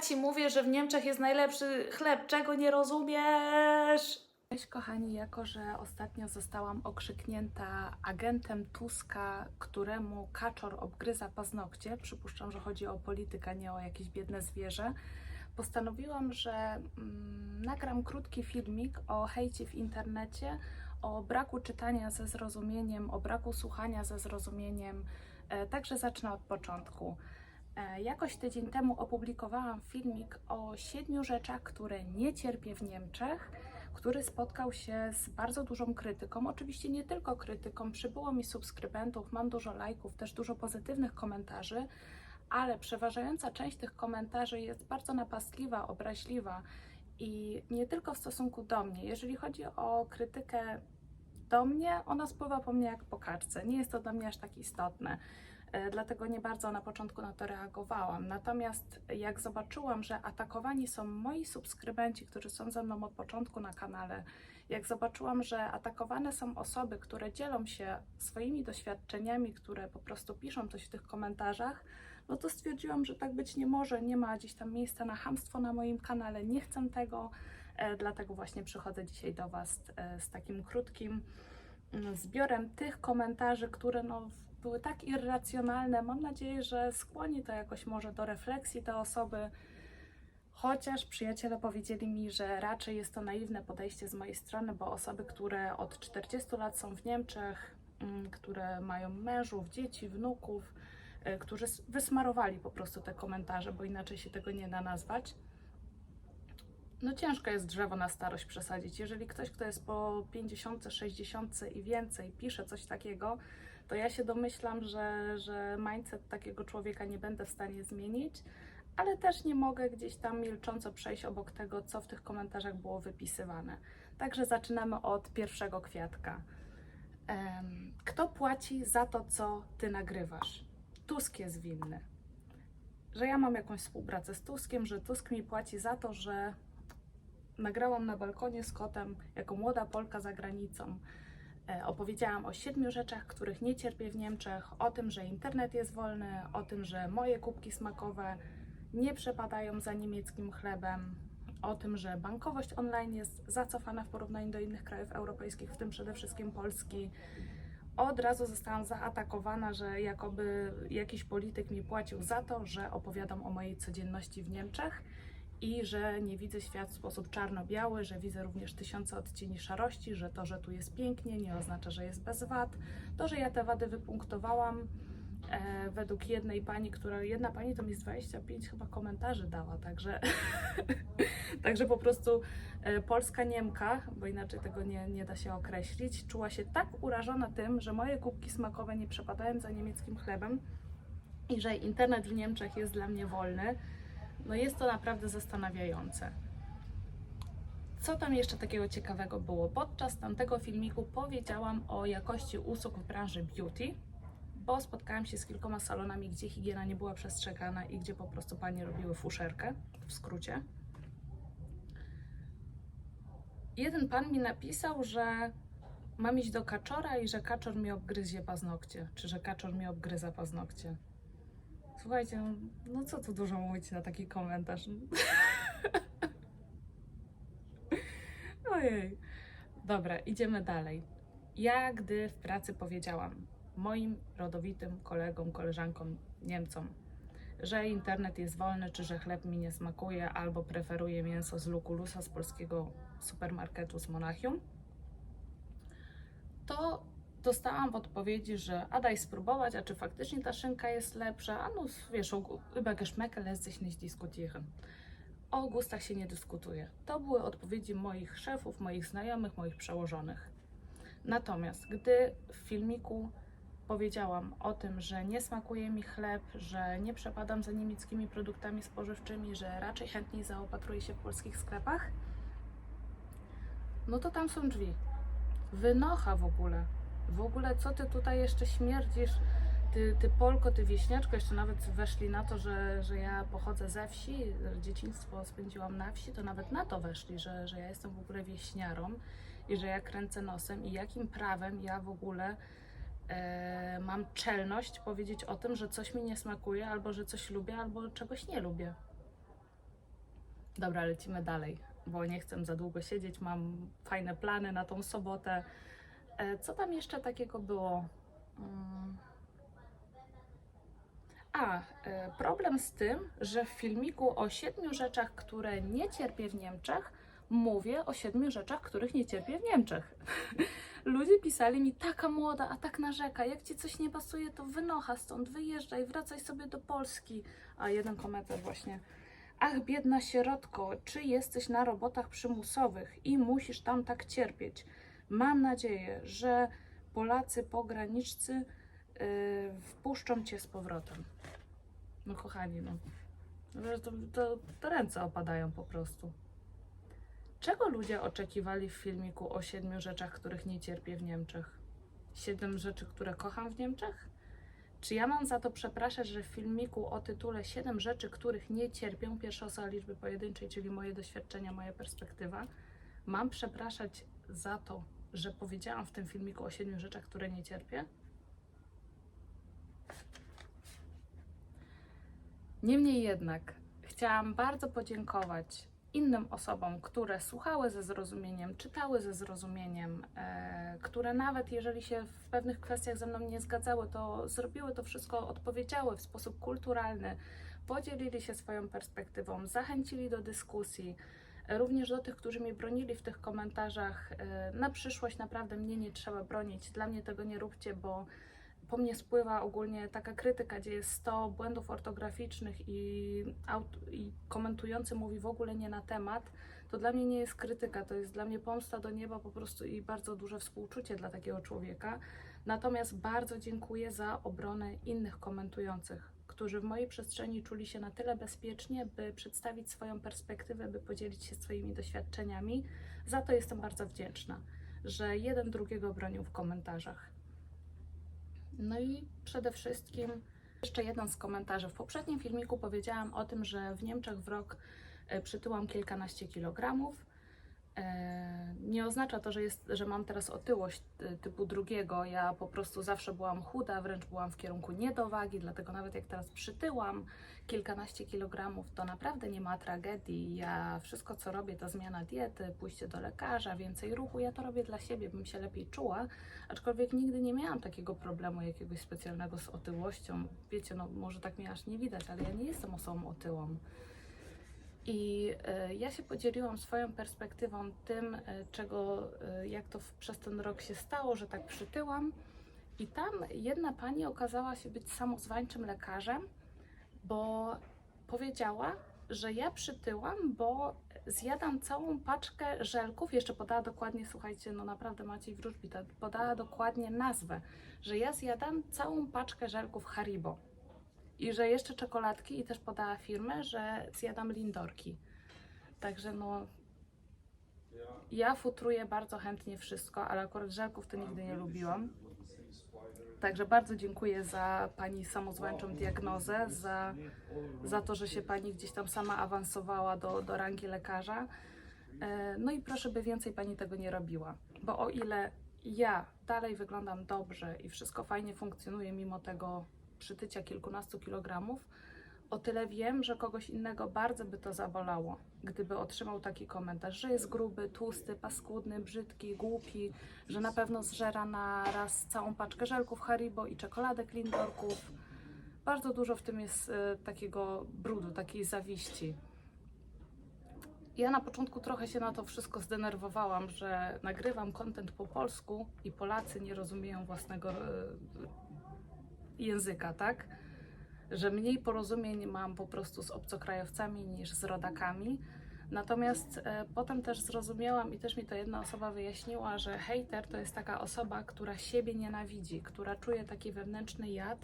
ci mówię, że w Niemczech jest najlepszy chleb, czego nie rozumiesz? Cześć kochani, jako że ostatnio zostałam okrzyknięta agentem Tuska, któremu kaczor obgryza paznokcie, przypuszczam, że chodzi o politykę, nie o jakieś biedne zwierzę, postanowiłam, że mm, nagram krótki filmik o hejcie w internecie, o braku czytania ze zrozumieniem, o braku słuchania ze zrozumieniem. E, Także zacznę od początku. E, Jakoś tydzień temu opublikowałam filmik o siedmiu rzeczach, które nie cierpię w Niemczech, który spotkał się z bardzo dużą krytyką. Oczywiście nie tylko krytyką, przybyło mi subskrybentów, mam dużo lajków, też dużo pozytywnych komentarzy, ale przeważająca część tych komentarzy jest bardzo napastliwa, obraźliwa i nie tylko w stosunku do mnie. Jeżeli chodzi o krytykę do mnie, ona spływa po mnie jak po kaczce. Nie jest to dla mnie aż tak istotne. E, Dlatego nie bardzo na początku na to reagowałam. Natomiast jak zobaczyłam, że atakowani są moi subskrybenci, którzy są ze mną od początku na kanale, jak zobaczyłam, że atakowane są osoby, które dzielą się swoimi doświadczeniami, które po prostu piszą coś w tych komentarzach, no to stwierdziłam, że tak być nie może, nie ma gdzieś tam miejsca na hamstwo na moim kanale, nie chcę tego, e, dlatego właśnie przychodzę dzisiaj do Was e, z takim krótkim mm, zbiorem tych komentarzy, które no, były tak irracjonalne. Mam nadzieję, że skłoni to jakoś może do refleksji te osoby. Chociaż przyjaciele powiedzieli mi, że raczej jest to naiwne podejście z mojej strony, bo osoby, które od 40 lat są w Niemczech, mm, które mają mężów, dzieci, wnuków, y, którzy wysmarowali po prostu te komentarze, bo inaczej się tego nie da nazwać. No ciężko jest drzewo na starość przesadzić. Jeżeli ktoś, kto jest po 50, 60 i więcej pisze coś takiego, to ja się domyślam, że, że mindset takiego człowieka nie będę w stanie zmienić, ale też nie mogę gdzieś tam milcząco przejść obok tego, co w tych komentarzach było wypisywane. Także zaczynamy od pierwszego kwiatka. Kto płaci za to, co ty nagrywasz? Tusk jest winny. Że ja mam jakąś współpracę z Tuskiem, że Tusk mi płaci za to, że nagrałam na balkonie z kotem jako młoda Polka za granicą. E, Opowiedziałam o siedmiu rzeczach, których nie cierpię w Niemczech, o tym, że internet jest wolny, o tym, że moje kubki smakowe nie przepadają za niemieckim chlebem, o tym, że bankowość online jest zacofana w porównaniu do innych krajów europejskich, w tym przede wszystkim Polski. Od razu zostałam zaatakowana, że jakoby jakiś polityk mi płacił za to, że opowiadam o mojej codzienności w Niemczech i że nie widzę świat w sposób czarno-biały, że widzę również tysiące odcieni szarości, że to, że tu jest pięknie, nie oznacza, że jest bez wad. To, że ja te wady wypunktowałam e, według jednej pani, która jedna pani to mi z 25 chyba komentarzy dała, także, także po prostu e, polska Niemka, bo inaczej tego nie, nie da się określić, czuła się tak urażona tym, że moje kubki smakowe nie przepadają za niemieckim chlebem i że internet w Niemczech jest dla mnie wolny. No jest to naprawdę zastanawiające. Co tam jeszcze takiego ciekawego było? Podczas tamtego filmiku powiedziałam o jakości usług w branży beauty, bo spotkałam się z kilkoma salonami, gdzie higiena nie była przestrzegana i gdzie po prostu panie robiły fuszerkę, w skrócie. Jeden pan mi napisał, że mam iść do kaczora i że kaczor mi obgryzie paznokcie, czy że kaczor mi obgryza paznokcie. Słuchajcie, no, no co tu dużo mówić na taki komentarz. Ojej. Dobra, idziemy dalej. Ja, gdy w pracy powiedziałam moim rodowitym kolegom, koleżankom, Niemcom, że internet jest wolny, czy że chleb mi nie smakuje, albo preferuję mięso z Lukulusa z polskiego supermarketu z Monachium, to dostałam w odpowiedzi, że a daj spróbować, a czy faktycznie ta szynka jest lepsza, a no wiesz, über Geschmäcke lässt sich nicht diskutieren. O gustach się nie dyskutuje. To były odpowiedzi moich szefów, moich znajomych, moich przełożonych. Natomiast gdy w filmiku powiedziałam o tym, że nie smakuje mi chleb, że nie przepadam za niemieckimi produktami spożywczymi, że raczej chętniej zaopatruję się w polskich sklepach, no to tam są drzwi. Wynocha w ogóle. W ogóle co ty tutaj jeszcze śmierdzisz? Ty, ty Polko, ty wieśniaczko, jeszcze nawet weszli na to, że, że ja pochodzę ze wsi, dzieciństwo spędziłam na wsi, to nawet na to weszli, że, że ja jestem w ogóle wieśniarą i że ja kręcę nosem i jakim prawem ja w ogóle e, mam czelność powiedzieć o tym, że coś mi nie smakuje, albo że coś lubię, albo czegoś nie lubię. Dobra, lecimy dalej, bo nie chcę za długo siedzieć. Mam fajne plany na tą sobotę. E, Co tam jeszcze takiego było? Mm. A, e, problem z tym, że w filmiku o siedmiu rzeczach, które nie cierpię w Niemczech, mówię o siedmiu rzeczach, których nie cierpię w Niemczech. Ludzie pisali mi, taka młoda, a tak narzeka, jak ci coś nie pasuje, to wynocha stąd, wyjeżdżaj, wracaj sobie do Polski. A jeden komentarz właśnie, ach biedna sierotko, czy jesteś na robotach przymusowych i musisz tam tak cierpieć? Mam nadzieję, że Polacy pograniczcy yy, wpuszczą cię z powrotem. No kochani, no. To, to, to ręce opadają po prostu. Czego ludzie oczekiwali w filmiku o siedmiu rzeczach, których nie cierpię w Niemczech? Siedem rzeczy, które kocham w Niemczech? Czy ja mam za to przepraszać, że w filmiku o tytule Siedem rzeczy, których nie cierpię, pierwsza osoba liczby pojedynczej, czyli moje doświadczenia, moja perspektywa, mam przepraszać za to, że powiedziałam w tym filmiku o siedmiu rzeczach, które nie cierpię? Niemniej jednak chciałam bardzo podziękować innym osobom, które słuchały ze zrozumieniem, czytały ze zrozumieniem, e, które nawet jeżeli się w pewnych kwestiach ze mną nie zgadzały, to zrobiły to wszystko, odpowiedziały w sposób kulturalny, podzielili się swoją perspektywą, zachęcili do dyskusji. Również do tych, którzy mnie bronili w tych komentarzach, e, na przyszłość naprawdę mnie nie trzeba bronić. Dla mnie tego nie róbcie, bo po mnie spływa ogólnie taka krytyka, gdzie jest 100 błędów ortograficznych i, i komentujący mówi w ogóle nie na temat, to dla mnie nie jest krytyka, to jest dla mnie pomsta do nieba po prostu i bardzo duże współczucie dla takiego człowieka. Natomiast bardzo dziękuję za obronę innych komentujących, którzy w mojej przestrzeni czuli się na tyle bezpiecznie, by przedstawić swoją perspektywę, by podzielić się swoimi doświadczeniami. Za to jestem bardzo wdzięczna, że jeden drugiego bronił w komentarzach. No i przede wszystkim jeszcze jeden z komentarzy. W poprzednim filmiku powiedziałam o tym, że w Niemczech w rok e, przytyłam kilkanaście kilogramów. E, Nie oznacza to, że, jest, że mam teraz otyłość e, typu drugiego. Ja po prostu zawsze byłam chuda, wręcz byłam w kierunku niedowagi, dlatego nawet jak teraz przytyłam kilkanaście kilogramów, to naprawdę nie ma tragedii. Ja wszystko, co robię, to zmiana diety, pójście do lekarza, więcej ruchu. Ja to robię dla siebie, bym się lepiej czuła. Aczkolwiek nigdy nie miałam takiego problemu jakiegoś specjalnego z otyłością. Wiecie, no może tak mnie aż nie widać, ale ja nie jestem osobą otyłą. I e, ja się podzieliłam swoją perspektywą tym, e, czego, e, jak to przez ten rok się stało, że tak przytyłam. I tam jedna pani okazała się być samozwańczym lekarzem, bo powiedziała, że ja przytyłam, bo zjadam całą paczkę żelków. Jeszcze podała dokładnie, słuchajcie, no naprawdę Maciej Wróżbita, podała dokładnie nazwę, że ja zjadam całą paczkę żelków Haribo. I że jeszcze czekoladki i też podała firmę, że zjadam lindorki. Także no, ja futruję bardzo chętnie wszystko, ale akurat żelków to nigdy nie lubiłam. Także bardzo dziękuję za Pani samozwańczą diagnozę, za, za to, że się Pani gdzieś tam sama awansowała do, do rangi lekarza. E, No i proszę, by więcej Pani tego nie robiła, bo o ile ja dalej wyglądam dobrze i wszystko fajnie funkcjonuje mimo tego przytycia kilkunastu kilogramów, o tyle wiem, że kogoś innego bardzo by to zabolało, gdyby otrzymał taki komentarz, że jest gruby, tłusty, paskudny, brzydki, głupi, że na pewno zżera na raz całą paczkę żelków Haribo i czekoladek Lindorków. Bardzo dużo w tym jest e, takiego brudu, takiej zawiści. Ja na początku trochę się na to wszystko zdenerwowałam, że nagrywam content po polsku i Polacy nie rozumieją własnego e, języka, tak? Że mniej porozumień mam po prostu z obcokrajowcami niż z rodakami. Natomiast e, potem też zrozumiałam i też mi to jedna osoba wyjaśniła, że hejter to jest taka osoba, która siebie nienawidzi, która czuje taki wewnętrzny jad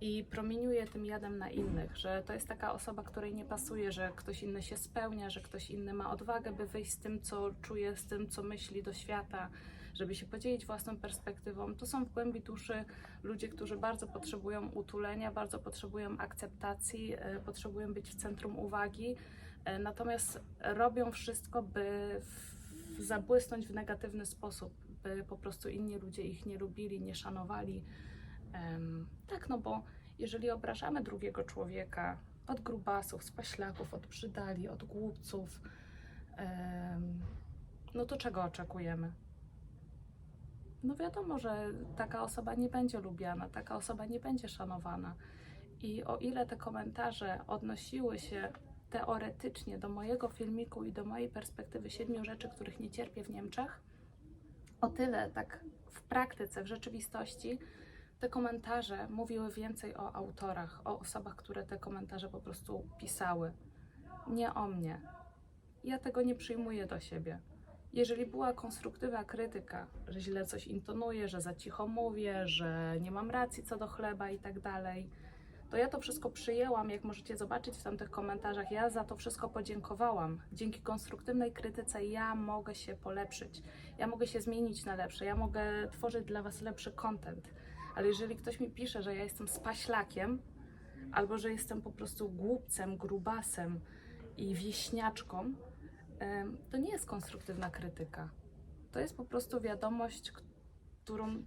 i promieniuje tym jadem na innych, że to jest taka osoba, której nie pasuje, że ktoś inny się spełnia, że ktoś inny ma odwagę, by wyjść z tym, co czuje, z tym, co myśli do świata, żeby się podzielić własną perspektywą. To są w głębi duszy ludzie, którzy bardzo potrzebują utulenia, bardzo potrzebują akceptacji, e, potrzebują być w centrum uwagi, e, natomiast robią wszystko, by zabłysnąć w negatywny sposób, by po prostu inni ludzie ich nie lubili, nie szanowali. Tak, no bo jeżeli obrażamy drugiego człowieka, Od grubasów, spaślaków, od brzydali, od głupców. No to czego oczekujemy? No wiadomo, że taka osoba nie będzie lubiana, taka osoba nie będzie szanowana. I o ile te komentarze odnosiły się teoretycznie do mojego filmiku i do mojej perspektywy siedmiu rzeczy, których nie cierpię w Niemczech, o tyle tak w praktyce, w rzeczywistości, te komentarze mówiły więcej o autorach, o osobach, które te komentarze po prostu pisały. Nie o mnie. Ja tego nie przyjmuję do siebie. Jeżeli była konstruktywna krytyka, że źle coś intonuję, że za cicho mówię, że nie mam racji co do chleba i tak dalej, to ja to wszystko przyjęłam, jak możecie zobaczyć w tamtych komentarzach. Ja za to wszystko podziękowałam. Dzięki konstruktywnej krytyce ja mogę się polepszyć, ja mogę się zmienić na lepsze, ja mogę tworzyć dla Was lepszy content. Ale jeżeli ktoś mi pisze, że ja jestem spaślakiem, albo że jestem po prostu głupcem, grubasem i wieśniaczką, to nie jest konstruktywna krytyka. To jest po prostu wiadomość, którą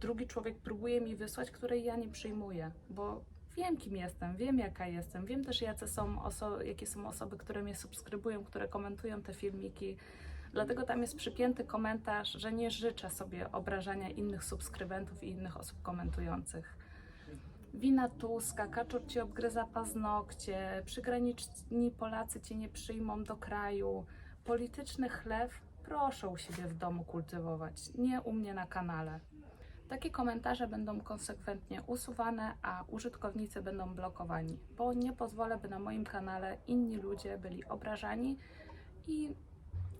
drugi człowiek próbuje mi wysłać, której ja nie przyjmuję, bo wiem, kim jestem, wiem, jaka jestem, wiem też, jakie są, oso- jakie są osoby, które mnie subskrybują, które komentują te filmiki. Dlatego tam jest przypięty komentarz, że nie życzę sobie obrażania innych subskrybentów i innych osób komentujących. Wina Tuska, Kaczor ci obgryza paznokcie, przygraniczni Polacy cię nie przyjmą do kraju, polityczny chlew proszę u siebie w domu kultywować, nie u mnie na kanale. Takie komentarze będą konsekwentnie usuwane, a użytkownicy będą blokowani, bo nie pozwolę, by na moim kanale inni ludzie byli obrażani i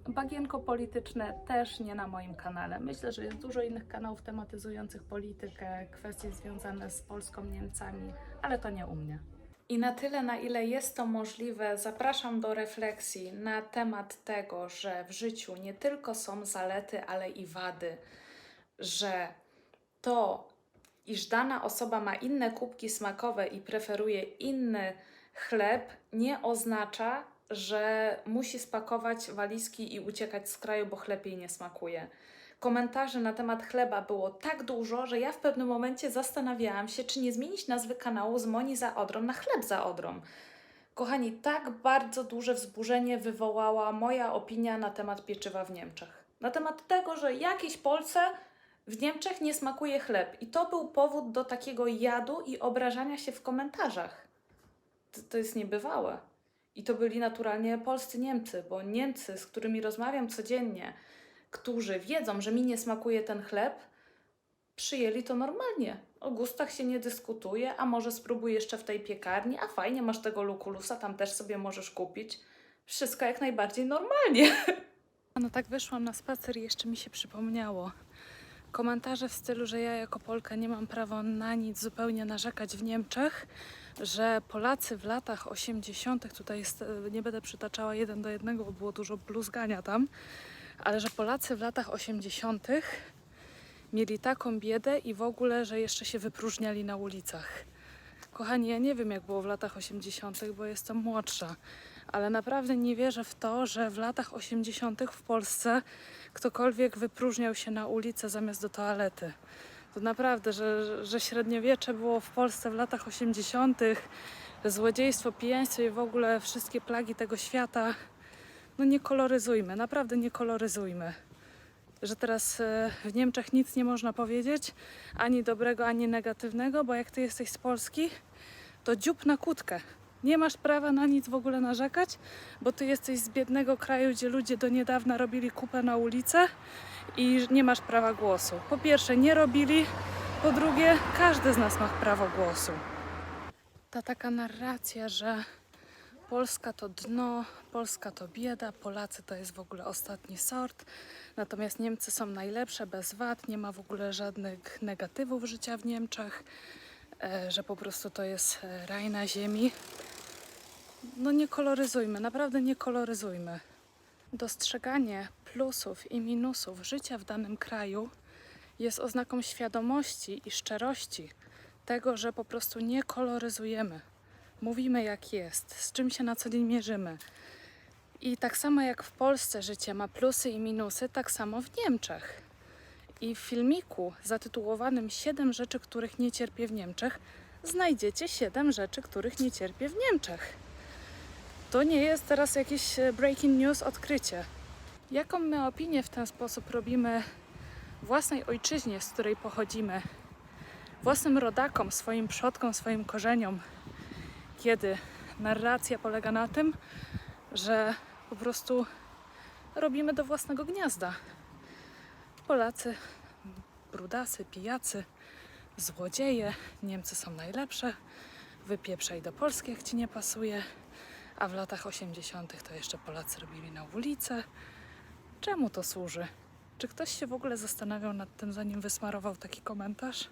bagienko polityczne też nie na moim kanale. Myślę, że jest dużo innych kanałów tematyzujących politykę, kwestie związane z Polską, Niemcami, ale to nie u mnie. I na tyle, na ile jest to możliwe, zapraszam do refleksji na temat tego, że w życiu nie tylko są zalety, ale i wady, że to, iż dana osoba ma inne kubki smakowe i preferuje inny chleb, nie oznacza, że musi spakować walizki i uciekać z kraju, bo chleb jej nie smakuje. Komentarzy na temat chleba było tak dużo, że ja w pewnym momencie zastanawiałam się, czy nie zmienić nazwy kanału z Moni za Odrą na Chleb za Odrą. Kochani, tak bardzo duże wzburzenie wywołała moja opinia na temat pieczywa w Niemczech. Na temat tego, że jakiejś Polce w Niemczech nie smakuje chleb. I to był powód do takiego jadu i obrażania się w komentarzach. To, to jest niebywałe. I to byli naturalnie polscy Niemcy, bo Niemcy, z którymi rozmawiam codziennie, którzy wiedzą, że mi nie smakuje ten chleb, przyjęli to normalnie. O gustach się nie dyskutuje, a może spróbuj jeszcze w tej piekarni, a fajnie, masz tego lukulusa, tam też sobie możesz kupić. Wszystko jak najbardziej normalnie. No tak wyszłam na spacer i jeszcze mi się przypomniało. Komentarze w stylu, że ja jako Polka nie mam prawa na nic zupełnie narzekać w Niemczech, że Polacy w latach 80., tutaj jest, e, nie będę przytaczała jeden do jednego, bo było dużo bluzgania tam, ale że Polacy w latach 80. mieli taką biedę i w ogóle, że jeszcze się wypróżniali na ulicach. Kochani, ja nie wiem jak było w latach 80., bo jestem młodsza, ale naprawdę nie wierzę w to, że w latach 80. w Polsce ktokolwiek wypróżniał się na ulicę zamiast do toalety. To naprawdę, że, że średniowiecze było w Polsce w latach 80., że złodziejstwo, pijaństwo i w ogóle wszystkie plagi tego świata, no nie koloryzujmy, naprawdę nie koloryzujmy. Że teraz e, w Niemczech nic nie można powiedzieć, ani dobrego, ani negatywnego, bo jak ty jesteś z Polski, to dziób na kłódkę. Nie masz prawa na nic w ogóle narzekać, bo ty jesteś z biednego kraju, gdzie ludzie do niedawna robili kupę na ulicę i nie masz prawa głosu. Po pierwsze, nie robili, po drugie, każdy z nas ma prawo głosu. Ta taka narracja, że Polska to dno, Polska to bieda, Polacy to jest w ogóle ostatni sort, natomiast Niemcy są najlepsze bez wad, nie ma w ogóle żadnych negatywów życia w Niemczech, e, że po prostu to jest e, raj na ziemi. No nie koloryzujmy, naprawdę nie koloryzujmy. Dostrzeganie plusów i minusów życia w danym kraju jest oznaką świadomości i szczerości tego, że po prostu nie koloryzujemy. Mówimy jak jest, z czym się na co dzień mierzymy. I tak samo jak w Polsce życie ma plusy i minusy, tak samo w Niemczech. I w filmiku zatytułowanym 7 rzeczy, których nie cierpię w Niemczech, znajdziecie 7 rzeczy, których nie cierpię w Niemczech. To nie jest teraz jakieś e, breaking news odkrycie. Jaką my opinię w ten sposób robimy własnej ojczyźnie, z której pochodzimy, własnym rodakom, swoim przodkom, swoim korzeniom, kiedy narracja polega na tym, że po prostu robimy do własnego gniazda. Polacy, brudasy, pijacy, złodzieje, Niemcy są najlepsze, wypieprzaj do Polski, jak ci nie pasuje, a w latach 80. to jeszcze Polacy robili na ulicę. Czemu to służy? Czy ktoś się w ogóle zastanawiał nad tym, zanim wysmarował taki komentarz?